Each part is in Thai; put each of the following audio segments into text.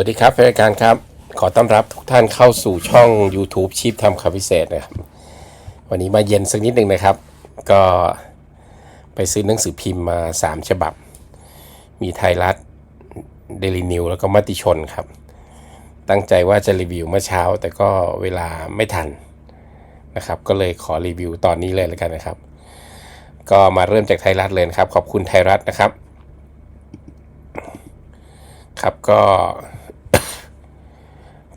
วัสดีครับแฟนรายการครับ ขอต้อนรับทุกท่านเข้าสู่ช่อง YouTube ชีพทำคำพิเศษนะครับ วันนี้มาเย็นสักนิดหนึ่งนะครับ ก็ไปซื้อหนังสือพิมพ์มา 3 ฉบับ มีไทยรัฐเดลินิวแล้วก็มติชนครับ ตั้งใจว่าจะรีวิวเมื่อเช้า แต่ก็เวลาไม่ทันนะครับ ก็เลยขอรีวิวตอนนี้เลยแล้วกันนะครับ ก็มาเริ่มจากไทยรัฐเลยครับ ขอบคุณไทยรัฐนะครับครับก็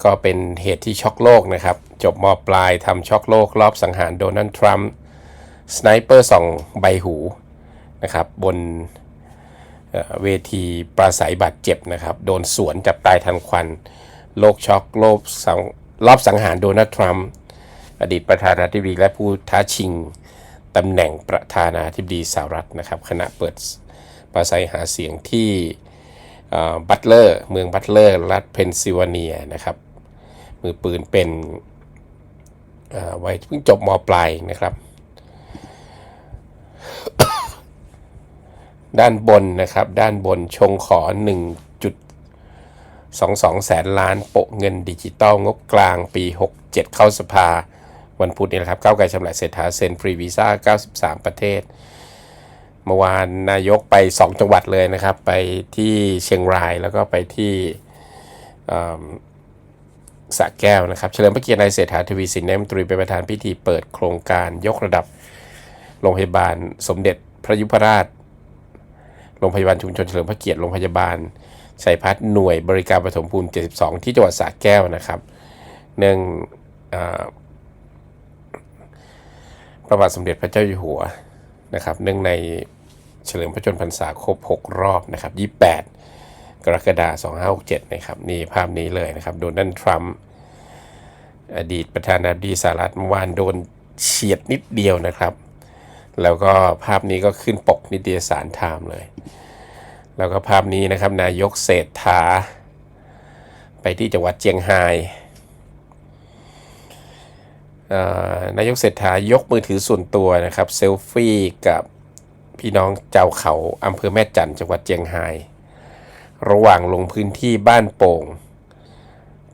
ก็เป็นเหตุที่ช็อกโลกนะครับ จบมปลายทำช็อกโลกรอบสังหารโดนัลด์ทรัมป์สไนเปอร์ส่องใบหูนะครับบนเวทีปราศัยบาดเจ็บนะครับ โดนสวนจับตายทันควัน โลกช็อกโลกสังรอบสังหารโดนัลด์ทรัมป์อดีตประธานาธิบดีและผู้ท้าชิงตำแหน่งประธานาธิบดีสหรัฐนะครับขณะเปิดปราศัยหาเสียงที่บัตเลอร์เมืองบัตเลอร์รัฐเพนซิลเวเนียนะครับ มือปืนเป็นวัยเพิ่งจบมปลายนะครับ ด้านบนนะครับ ด้านบนชงขอ 1.22 แสนล้านโปะเงินดิจิตอลงบกลางปี 67 เข้าสภา วันพุธนี้นะครับก้าวไกลชำระเศรษฐาเซ็นฟรีวีซ่า 93 ประเทศเมื่อวานนายกไป 2 จังหวัดเลยนะครับ ไปที่เชียงรายแล้วก็ไปที่ สระแก้วนะครับเฉลิมพระเกียรตินายเศรษฐาทวีสินนายมนตรีเป็นประธานพิธีเปิดโครงการยกระดับโรงพยาบาลสมเด็จพระยุพราช โรงพยาบาลชุมชนเฉลิมพระเกียรติโรงพยาบาลชัยพัฒน์หน่วยบริการปฐมภูมิ 72 ที่จังหวัดสระแก้วนะครับเนื่องอาพระบาทสมเด็จพระเจ้าอยู่หัวนะครับเนื่องในเฉลิมพระชนมพรรษาครบ 6 รอบนะครับ28 กรกฎาคม2567 นะครับ นี่ภาพนี้เลยนะครับ โดนัลด์ทรัมป์อดีตประธานาธิบดีสหรัฐเมื่อวานโดนเฉียดนิดเดียวนะครับ แล้วก็ภาพนี้ก็ขึ้นปกนิตยสารไทม์เลย แล้วก็ภาพนี้นะครับ นายกเศรษฐา ไปที่จังหวัดเจียงไฮ้นายกเศรษฐายกมือถือส่วนตัวนะครับ เซลฟี่กับพี่น้องเจ้าเขาอำเภอแม่จันจังหวัดเจียงไฮ้ ระหว่างลงพื้นที่บ้านโป่ง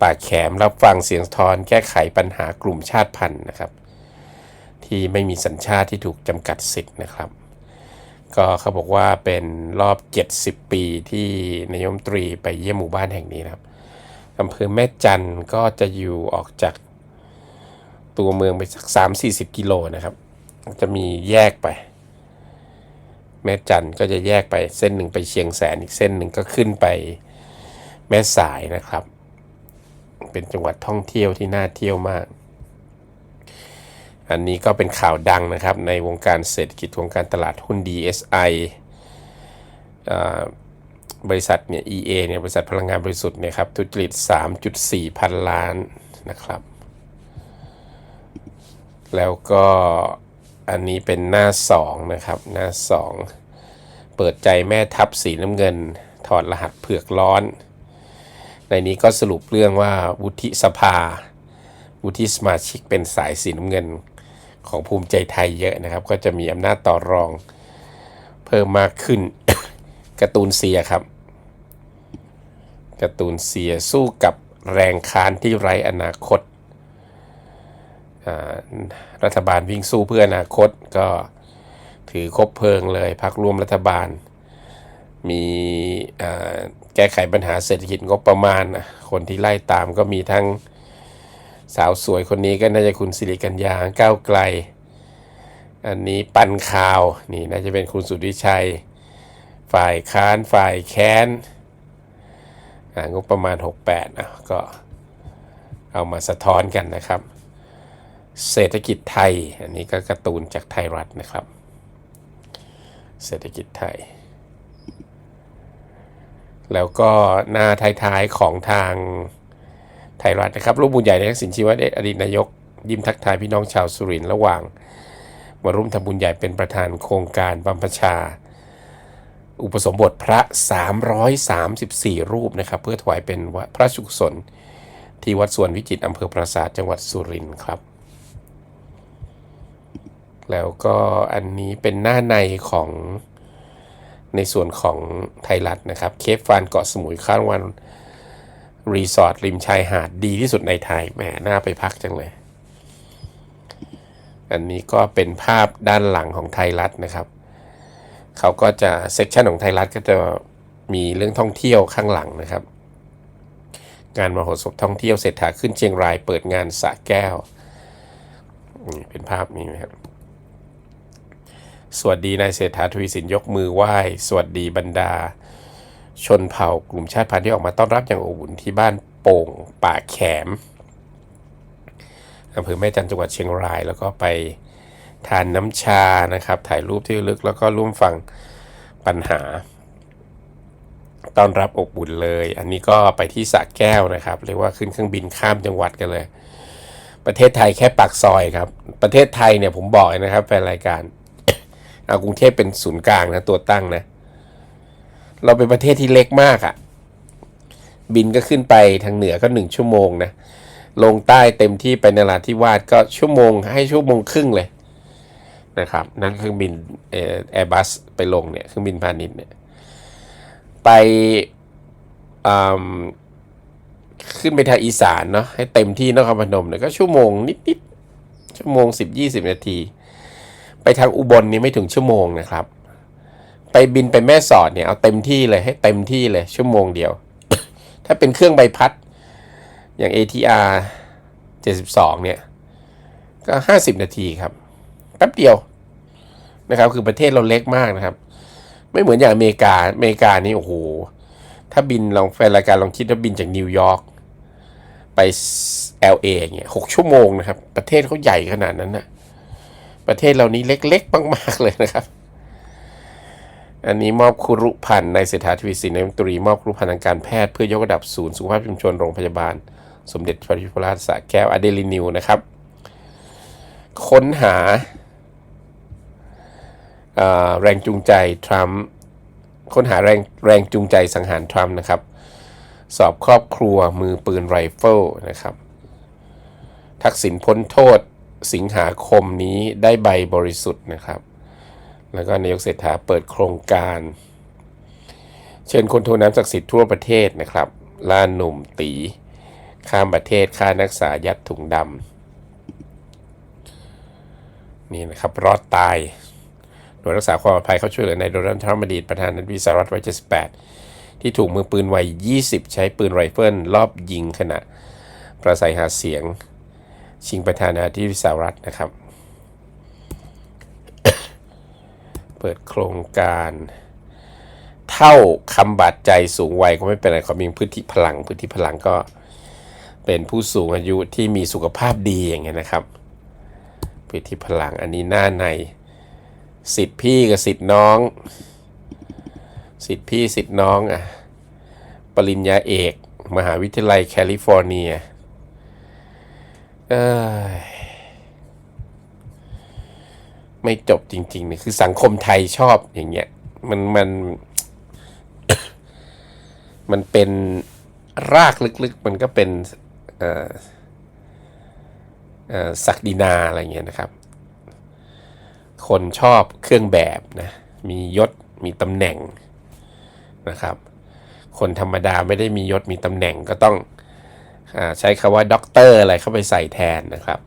ป่าแขมรับฟังเสียงสะท้อนแก้ไขปัญหากลุ่มชาติพันธุ์นะครับ ที่ไม่มีสัญชาติที่ถูกจำกัดสิทธิ์นะครับ ก็เขาบอกว่าเป็นรอบ 70 ปีที่นายมตรีไปเยี่ยมหมู่บ้านแห่งนี้นะครับอำเภอแม่จันทร์ก็จะอยู่ออกจากตัวเมืองไปสัก 3-40 กิโลนะครับ จะมีแยกไป แม่จันทร์ก็จะแยกไปเส้นหนึ่งไปเชียงแสนอีกเส้นหนึ่งก็ขึ้นไปแม่สายนะครับ เป็นจังหวัดท่องเที่ยวที่น่าเที่ยวมาก อันนี้ก็เป็นข่าวดังนะครับในวงการเศรษฐกิจวงการตลาดหุ้น DSI อ่าบริษัทเนี่ย EA เนี่ยบริษัทพลังงานบริสุทธิ์เนี่ยครับทุจริต 3.4 พันล้านนะครับ แล้วก็ อันนี้เป็นหน้า 2 นะครับ หน้า 2 เปิดใจแม่ทัพสีน้ำเงิน ถอดรหัสเผือกร้อน ในนี้ก็สรุปเรื่องว่าวุฒิสภา วุฒิสมาชิกเป็นสายสีน้ำเงินของภูมิใจไทยเยอะนะครับ ก็จะมีอำนาจต่อรอง เพิ่มมากขึ้นการ์ตูนเซียครับการ์ตูนเซียสู้กับแรงค้านที่ไร้อนาคต รัฐบาลวิ่งสู้เพื่ออนาคตก็ถือคบเพลิงเลยพักร่วมรัฐบาล มีแก้ไขปัญหาเศรษฐกิจงบประมาณ คนที่ไล่ตามก็มีทั้งสาวสวยคนนี้ก็น่าจะคุณสิริกัญญาก้าวไกล อันนี้ปันข่าวนี่น่าจะเป็นคุณสุทธิชัย ฝ่ายค้านฝ่ายแค้นงบประมาณ 68นะก็เอามาสะท้อนกันนะครับ เศรษฐกิจไทย อันนี้ก็การ์ตูนจากไทยรัฐนะครับ เศรษฐกิจไทย แล้วก็หน้าท้ายๆของทางไทยรัฐนะครับ รูปบุญใหญ่ในทักษิณชีวะเดชอดีตนายก ยิ้มทักทายพี่น้องชาวสุรินทร์ระหว่างมาร่วมทำบุญใหญ่เป็นประธานโครงการบัมพชา อุปสมบทพระ 334 รูปนะครับ เพื่อถวายเป็นพระราชกุศลที่วัดสวนวิจิตอำเภอปราสาทจังหวัดสุรินทร์ครับ แล้วก็อันนี้เป็นหน้าในของในส่วนของไทยรัฐนะครับ เคฟฟานเกาะสมุยข้างวันรีสอร์ทริมชายหาดดีที่สุดในไทยแหมน่าไปพักจังเลย อันนี้ก็เป็นภาพด้านหลังของไทยรัฐนะครับ เขาก็จะเซกชันของไทยรัฐก็จะมีเรื่องท่องเที่ยวข้างหลังนะครับ งานมโหสถท่องเที่ยวเศรษฐาขึ้นเชียงรายเปิดงานสะแก้วนี่เป็นภาพนี้นะครับ สวัสดีนายเศรษฐาทวีสินยกมือไหว้ สวัสดีบรรดา ชนเผ่ากลุ่มชาติพันธุ์ที่ออกมาต้อนรับอย่างอบอุ่นที่บ้านโป่งป่าแขมอำเภอแม่จันจังหวัดเชียงราย แล้วก็ไปทานน้ำชานะครับ ถ่ายรูปที่ลึกแล้วก็ร่วมฟังปัญหา ต้อนรับอบอุ่นเลย อันนี้ก็ไปที่สระแก้วนะครับเรียกว่าขึ้นเครื่องบินข้ามจังหวัดกันเลย ประเทศไทยแค่ปากซอยครับ ประเทศไทยเนี่ยผมบอกนะครับแฟนรายการ เอากรุงเทพเป็นศูนย์กลางนะตัวตั้งนะ เราเป็นประเทศที่เล็กมากอะ่ะ บินก็ขึ้นไปทางเหนือก็หนึ่งชั่วโมงนะ ลงใต้เต็มที่ไปนราธิวาสก็ชั่วโมงให้ชั่วโมงครึ่งเลยนะครับนั่นเครื่องบินแอร์บัสไปลงเนี่ยเครื่องบินพาณิชย์เนี่ยไปขึ้นไปทางอีสานเนาะให้เต็มที่นครพนมเนี่ยก็ชั่วโมงนิดๆชั่วโมงสิบยี่สิบนาที ไปทางอุบลนี่ไม่ถึงชั่วโมงนะครับ ไปบินไปแม่สอดเนี่ยเอาเต็มที่เลยให้เต็มที่เลยชั่วโมงเดียว ถ้าเป็นเครื่องใบพัดอย่าง ATR 72 เนี่ย ก็ 50 นาทีครับแป๊บเดียวนะครับ คือประเทศเราเล็กมากนะครับ ไม่เหมือนอย่างอเมริกาอเมริกานี่โอ้โห ถ้าบินลองแฟนรายการลองคิดว่าบินจากนิวยอร์กไป LA เนี่ยหกชั่วโมงนะครับ ประเทศเขาใหญ่ขนาดนั้นนะ ประเทศเรานี้เล็กๆมากๆเลยนะครับ อันนี้มอบครุพันธ์ในเศรษฐาทวีสินนายมนตรีมอบครุพันธ์ทางการแพทย์เพื่อยกระดับศูนย์สุขภาพชุมชนโรงพยาบาล สมเด็จพระยุพราชสระแก้วอเดลินิวนะครับ ค้นหาแรงจูงใจทรัมป์ค้นหาแรงแรงจูงใจสังหารทรัมป์นะครับ สอบครอบครัวมือปืนไรเฟิลนะครับ ทักษิณพ้นโทษ สิงหาคมนี้ได้ใบบริสุทธิ์นะครับ แล้วก็นายกเศรษฐาเปิดโครงการ เชิญคนโทน้ำศักดิ์สิทธิ์ทั่วประเทศนะครับล่าหนุ่มตี ข้ามประเทศค่านักษายัดถุงดำนี่นะครับ รอดตายโดยรักษาความปลอดภัยเขาช่วยเหลือในโดนัลด์ทรัมป์อดีตประธานาธิบดีสหรัฐวัย78 ที่ถูกมือปืนวัย 20 ใช้ปืนไรเฟิลรอบยิงขณะประสัยหาเสียง ชิงประธานาธิบดีสหรัฐนะครับ เปิดโครงการ เท่าคำบาดใจสูงวัยก็ไม่เป็นไรเขามีพื้นที่พลังพื้นที่พลังก็เป็นผู้สูงอายุที่มีสุขภาพดีอย่างเงี้ยนะครับพื้นที่พลังอันนี้หน้าในสิทธิพี่กับสิทธิน้อง สิทธิพี่สิทธิน้องอะปริญญาเอก มหาวิทยาลัยแคลิฟอร์เนีย เอ้ยไม่จบจริงๆเนี่ยคือสังคมไทยชอบอย่างเงี้ย มันมัน มันเป็นรากลึกๆ มันก็เป็นเอ่อเอ่อศักดินาอะไรเงี้ยนะครับ คนชอบเครื่องแบบนะ มียศมีตำแหน่งนะครับ คนธรรมดาไม่ได้มียศมีตำแหน่งก็ต้อง ใช้คำว่าด็อกเตอร์อะไรเข้าไปใส่แทนนะครับ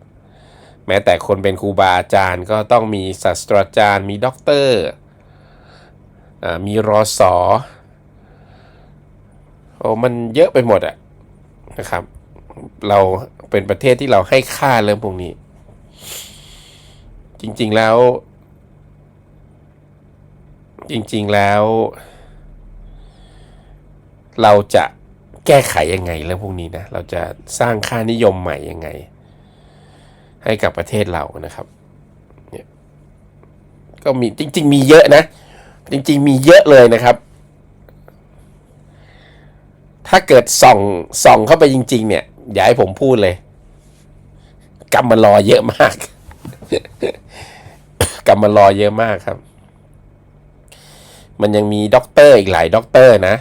แม้แต่คนเป็นครูบาอาจารย์ก็ต้องมีศาสตราจารย์ มีด็อกเตอร์มีรอสอโอ้มันเยอะไปหมดอะนะครับ เราเป็นประเทศที่เราให้ค่าเรื่องพวกนี้ จริงๆแล้ว จริงๆแล้ว เราจะ แก้ไขยังไงเรื่องพวกนี้นะ เราจะสร้างค่านิยมใหม่ยังไง ให้กับประเทศเรานะครับ เนี่ย ก็มีจริง ๆ มีเยอะนะ จริง ๆ มีเยอะเลยนะครับ ถ้าเกิดส่องส่องเข้าไปจริง ๆ เนี่ยอย่าให้ผมพูดเลยกำมารอเยอะมากกำมารอเยอะมากครับ มันยังมีด็อกเตอร์อีกหลายด็อกเตอร์นะ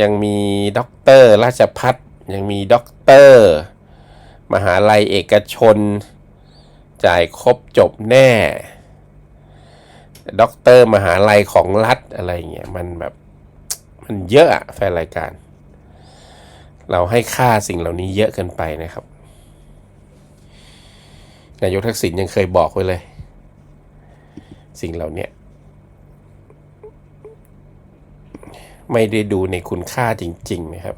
ยังมีด็อกเตอร์ราชพัฒยังมีด็อกเตอร์ มหาลัยเอกชน จ่ายครบจบแน่ด็อกเตอร์มหาลัยของรัฐอะไรเงี้ยมันแบบมันเยอะอะแฟนรายการ เราให้ค่าสิ่งเหล่านี้เยอะเกินไปนะครับนายกทักษิณยังเคยบอกไว้เลย สิ่งเหล่านี้ ไม่ได้ดูในคุณค่าจริง ๆ นะครับ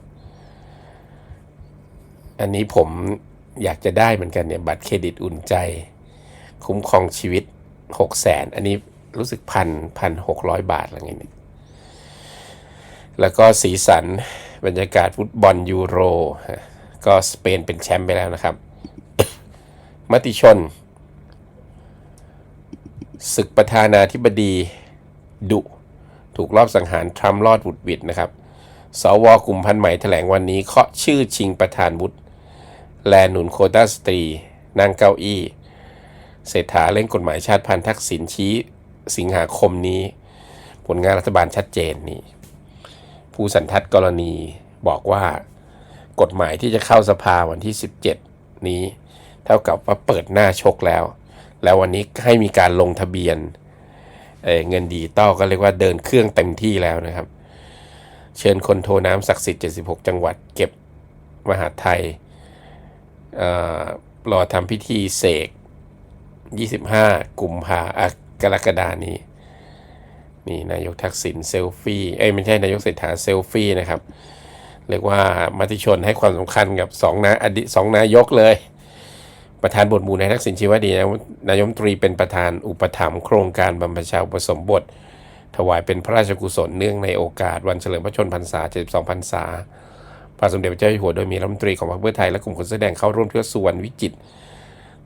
อันนี้ผมอยากจะได้เหมือนกันเนี่ย บัตรเครดิตอุ่นใจ คุ้มครองชีวิตหกแสนอันนี้รู้สึกพันพันหกร้อยบาทอะไรเงี้ยแล้วก็สีสันบรรยากาศฟุตบอลยูโร ก็สเปนเป็นแชมป์ไปแล้วนะครับ มติชนศึกประธานาธิบดีดุ ถูกรอบสังหารทรัมป์รอดบุดหวิดนะครับสวกลุ่มพันธุ์ใหม่แถลงวันนี้เคาะชื่อชิงประธานวุฒิแลหนุนโคต้าสตรีนั่งเก้าอี้ เศรษฐาเล่นกฎหมายชาติพันธุ์ทักษิณชี้สิงหาคมนี้ ผลงานรัฐบาลชัดเจนนี่ผู้สันทัดกรณีบอกว่ากฎหมายที่จะเข้าสภาวันที่ 17 นี้ เท่ากับว่าเปิดหน้าชกแล้ว แล้ววันนี้ให้มีการลงทะเบียน เออเงินดิจิตอลก็เรียกว่าเดินเครื่องเต็มที่แล้วนะครับ เชิญคนโทน้ำศักดิ์สิทธิ์ 76 จังหวัด เก็บมหาไทยเออรอทำพิธีเสก 25 กุมภาอะกรกฎานี้ นี่นายกทักษิณเซลฟี่ เอ้ยไม่ใช่นายกเศรษฐาเซลฟี่นะครับ เรียกว่ามติชนให้ความสำคัญกับสองนาอดีตสองนายกเลย ประธานบทหมู่นายทักษิณชีวดีนะนายมนตรีเป็นประธานอุปถัมภ์โครงการบรรพชาอุปสมบท ถวายเป็นพระราชกุศลเนื่องในโอกาสวันเฉลิมพระชนพรรษา 72 พรรษา พระสมเด็จพระเจ้าอยู่หัวโดยมีรัฐมนตรีของพรรคเพื่อไทยและกลุ่มคนแสดงเข้าร่วมเพื่อสุวรรณวิจิต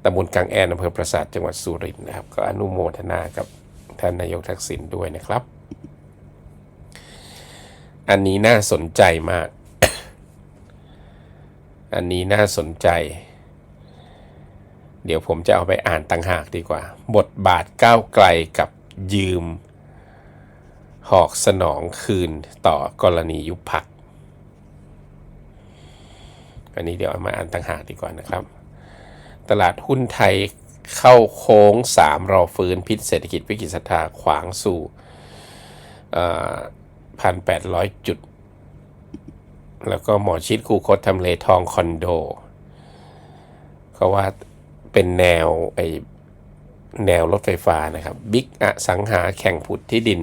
ตำบลกลางแอนอำเภอปราสาทจังหวัดสุรินทร์นะครับ ก็อนุโมทนากับท่านนายกทักษิณด้วยนะครับ อันนี้น่าสนใจมาก อันนี้น่าสนใจ เดี๋ยวผมจะเอาไปอ่านต่างหากดีกว่า บทบาทก้าวไกลกับยืม หอกสนองคืนต่อกรณียุบพัก อันนี้เดี๋ยวเอามาอ่านต่างหากดีกว่านะครับ ตลาดหุ้นไทยเข้าโค้ง 3 รอฟื้นพิษเศรษฐกิจวิกฤตศรัทธาขวางสู่พันแปดร้อยจุด แล้วก็หมอชิดคูคตทำเลทองคอนโด เขาว่า เป็นแนวไอแนวรถไฟฟ้านะครับบิ๊กอสังหาแข่งผุดที่ดิน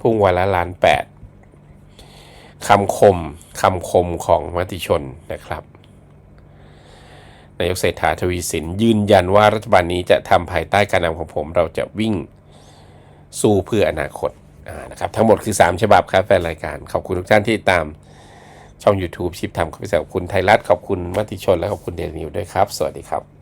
พุ่งวันละล้านแปดคำคมคำคมของมติชนนะครับนายกเศรษฐาทวีสินยืนยันว่ารัฐบาลนี้จะทำภายใต้การนำของผมเราจะวิ่งสู้เพื่ออนาคตานะครับทั้งหมดคือ 3 ฉบับครับแฟนรายการ ขอบคุณทุกท่านที่ตามช่อง YouTube ชิปทำขอบคุณขอบคุณไทยรัฐขอบคุณมติชนและขอบคุณเดลินิวด้วยครับ สวัสดีครับ